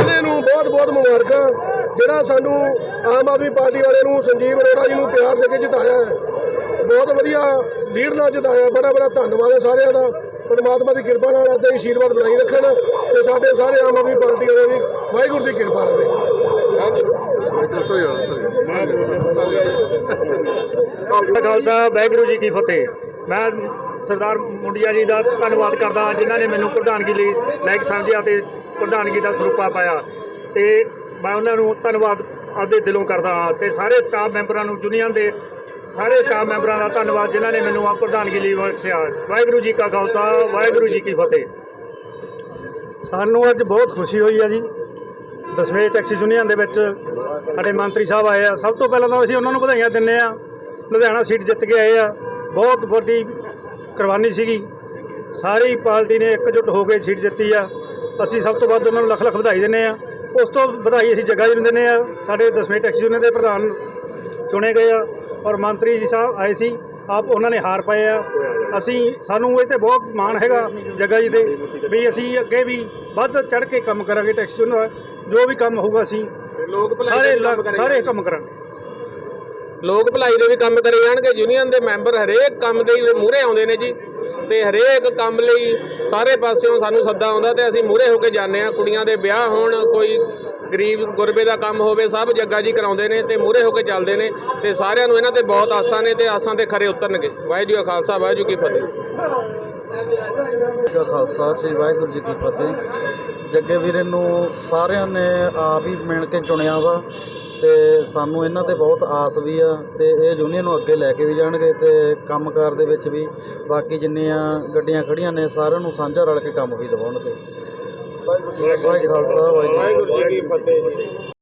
ਜ਼ਿਲ੍ਹੇ ਨੂੰ ਬਹੁਤ ਬਹੁਤ ਮੁਬਾਰਕਾਂ। ਜਿਹੜਾ ਸਾਨੂੰ ਆਮ ਆਦਮੀ ਪਾਰਟੀ ਵਾਲੇ ਨੂੰ ਸੰਜੀਵ ਅਰੋੜਾ ਜੀ ਨੂੰ ਪਿਆਰ ਦੇ ਕੇ ਜਿਤਾਇਆ ਹੈ। ਬਹੁਤ ਵਧੀਆ ਲੀਡ ਨਾਲ ਜਿਤਾਇਆ। ਬੜਾ ਬੜਾ ਧੰਨਵਾਦ ਹੈ ਸਾਰਿਆਂ ਦਾ। ਪਰਮਾਤਮਾ ਦੀ ਕਿਰਪਾ ਨਾਲ ਏਦਾਂ ਆਸ਼ੀਰਵਾਦ ਬਣਾਈ ਰੱਖਣ ਤੇ ਸਾਡੇ ਸਾਰੇ ਆਮ ਆਦਮੀ ਪਾਰਟੀ ਵਾਲੇ ਵੀ ਵਾਹਿਗੁਰੂ ਦੀ ਕਿਰਪਾ ਰਹੇ ਖਾਲਸਾ, ਵਾਹਿਗੁਰੂ ਜੀ ਕੀ ਫਤਿਹ। ਮੈਂ ਸਰਦਾਰ ਮੁੰਡਿਆ ਜੀ ਦਾ ਧੰਨਵਾਦ ਕਰਦਾ ਜਿਨ੍ਹਾਂ ਨੇ ਮੈਨੂੰ ਪ੍ਰਧਾਨਗੀ ਲਈ ਲਾਇਕ ਸਮਝਿਆ ਤੇ ਪ੍ਰਧਾਨਗੀ ਦਾ ਸਰੂਪਾ ਪਾਇਆ ਤੇ ਮੈਂ ਉਹਨਾਂ ਨੂੰ ਧੰਨਵਾਦ ਆਪਦੇ ਦਿਲੋਂ ਕਰਦਾ ਹਾਂ ਤੇ ਸਾਰੇ ਸਟਾਫ ਮੈਂਬਰਾਂ ਨੂੰ, ਯੂਨੀਅਨ ਦੇ ਸਾਰੇ ਸਟਾਫ ਮੈਂਬਰਾਂ ਦਾ ਧੰਨਵਾਦ ਜਿਨ੍ਹਾਂ ਨੇ ਮੈਨੂੰ ਆ ਪ੍ਰਧਾਨਗੀ ਲਈ ਬਖਸ਼ਿਆ। ਵਾਹਿਗੁਰੂ ਜੀ ਕਾ ਖਾਲਸਾ, ਵਾਹਿਗੁਰੂ ਜੀ ਕੀ ਫਤਿਹ। ਸਾਨੂੰ ਅੱਜ ਬਹੁਤ ਖੁਸ਼ੀ ਹੋਈ ਹੈ ਜੀ। ਦਸਵੇਂ ਟੈਕਸੀ ਯੂਨੀਅਨ ਦੇ ਵਿੱਚ ਸਾਡੇ ਮੰਤਰੀ ਸਾਹਿਬ ਆਏ ਆ। ਸਭ ਤੋਂ ਪਹਿਲਾਂ ਤਾਂ ਅਸੀਂ ਉਹਨਾਂ ਨੂੰ ਵਧਾਈਆਂ ਦਿੰਨੇ ਆ ਲੁਧਿਆਣਾ ਸੀਟ ਜਿੱਤ ਕੇ ਆਏ ਆ। ਬਹੁਤ ਵੱਡੀ ਕੁਰਬਾਨੀ ਸੀਗੀ। ਸਾਰੀ ਪਾਰਟੀ ਨੇ ਇਕਜੁੱਟ ਹੋ ਕੇ ਸੀਟ ਜਿੱਤੀ ਆ। ਅਸੀਂ ਸਭ ਤੋਂ ਵੱਧ ਉਹਨਾਂ ਨੂੰ ਲੱਖ ਲੱਖ ਵਧਾਈ ਦਿੰਨੇ ਆ ਉਸ ਤੋਂ ਵਧਾਈ ਅਸੀਂ ਜੱਗਾ ਜੀ ਨੂੰ ਦਿੰਨੇ ਆ ਸਾਡੇ ਦਸਵੇਂ ਟੈਕਸੀ ਯੂਨੀਅਨ ਦੇ ਪ੍ਰਧਾਨ ਚੁਣੇ ਗਏ ਆ ਔਰ ਮੰਤਰੀ ਜੀ ਸਾਹਿਬ ਆਏ ਸੀ। ਆਪ ਉਹਨਾਂ ਨੇ ਹਾਰ ਪਾਏ ਆ। ਅਸੀਂ ਸਾਨੂੰ ਇਹ ਤੇ ਬਹੁਤ ਮਾਣ ਹੈਗਾ ਜੱਗਾ ਜੀ ਤੇ ਵੀ ਅਸੀਂ ਅੱਗੇ ਵੀ ਵੱਧ ਚੜ ਕੇ ਕੰਮ ਕਰਾਂਗੇ ਟੈਕਸੀ ਯੂਨੀਅਨ ਜੋ ਵੀ ਕੰਮ ਹੋਊਗਾ ਅਸੀਂ ਲੋਕ ਸਾਰੇ ਲਾ- ਸਾਰੇ ਕੰਮ ਕਰਾਂਗੇ। ਲੋਕ ਭਲਾਈ ਦੇ ਵੀ ਕੰਮ ਕਰੇ ਜਾਣਗੇ। ਯੂਨੀਅਨ ਦੇ ਮੈਂਬਰ ਹਰੇਕ ਕੰਮ ਦੇ ਮੂਹਰੇ ਆਉਂਦੇ ਨੇ ਜੀ। ਤੇ ਹਰੇਕ ਕੰਮ ਲਈ ਸਾਰੇ ਪਾਸਿਓਂ ਸਾਨੂੰ ਸੱਦਾ ਆਉਂਦਾ ਤੇ ਅਸੀਂ ਮੂਹਰੇ ਹੋ ਕੇ ਜਾਂਦੇ ਆ ਕੁੜੀਆਂ ਦੇ ਵਿਆਹ ਹੋਣ, ਕੋਈ ਗਰੀਬ ਗੁਰਬੇ ਦਾ ਕੰਮ ਹੋਵੇ, ਸਭ ਜੱਗਾ ਜੀ ਕਰਾਉਂਦੇ ਨੇ ਤੇ ਮੂਹਰੇ ਹੋ ਕੇ ਚੱਲਦੇ ਨੇ ਤੇ ਸਾਰਿਆਂ ਨੂੰ ਇਹਨਾਂ ਤੇ ਬਹੁਤ ਆਸਾਂ ਨੇ ਤੇ ਆਸਾਂ ਤੇ ਖਰੇ ਉਤਰਨਗੇ। ਵਾਹਿਗੁਰੂ ਜੀ ਕਾ ਖਾਲਸਾ, ਵਾਹਿਗੁਰੂ ਕੀ ਫਤਿਹ ਜੀ ਕਾ ਖਾਲਸਾ ਸ੍ਰੀ ਵਾਹਿਗੁਰੂ ਜੀ ਕੀ ਫਤਿਹ। ਜੱਗੇ ਵੀਰੇ ਨੂੰ ਸਾਰਿਆਂ ਨੇ ਆਪ ਹੀ ਮਿਣ ਕੇ ਚੁਣਿਆ ਵਾ ਤੇ ਸਾਨੂੰ ਇਹਨਾਂ ਤੇ ਬਹੁਤ ਆਸ ਵੀ ਆ ਤੇ ਇਹ ਯੂਨੀਅਨ ਨੂੰ ਅੱਗੇ ਲੈ ਕੇ ਵੀ ਜਾਣਗੇ ਤੇ ਕੰਮਕਾਰ ਦੇ ਵਿੱਚ ਵੀ ਬਾਕੀ ਜਿੰਨੀਆਂ ਗੱਡੀਆਂ ਖੜੀਆਂ ਨੇ ਸਾਰਿਆਂ ਨੂੰ ਸਾਂਝਾ ਰਲ ਕੇ ਕੰਮ ਵੀ ਦਿਵਾਉਣਗੇ। ਵਾਹਿਗੁਰੂ ਜੀ ਕਾ ਖਾਲਸਾ ਵਾਹਿਗੁਰੂ ਜੀ ਕੀ ਫਤਿਹ।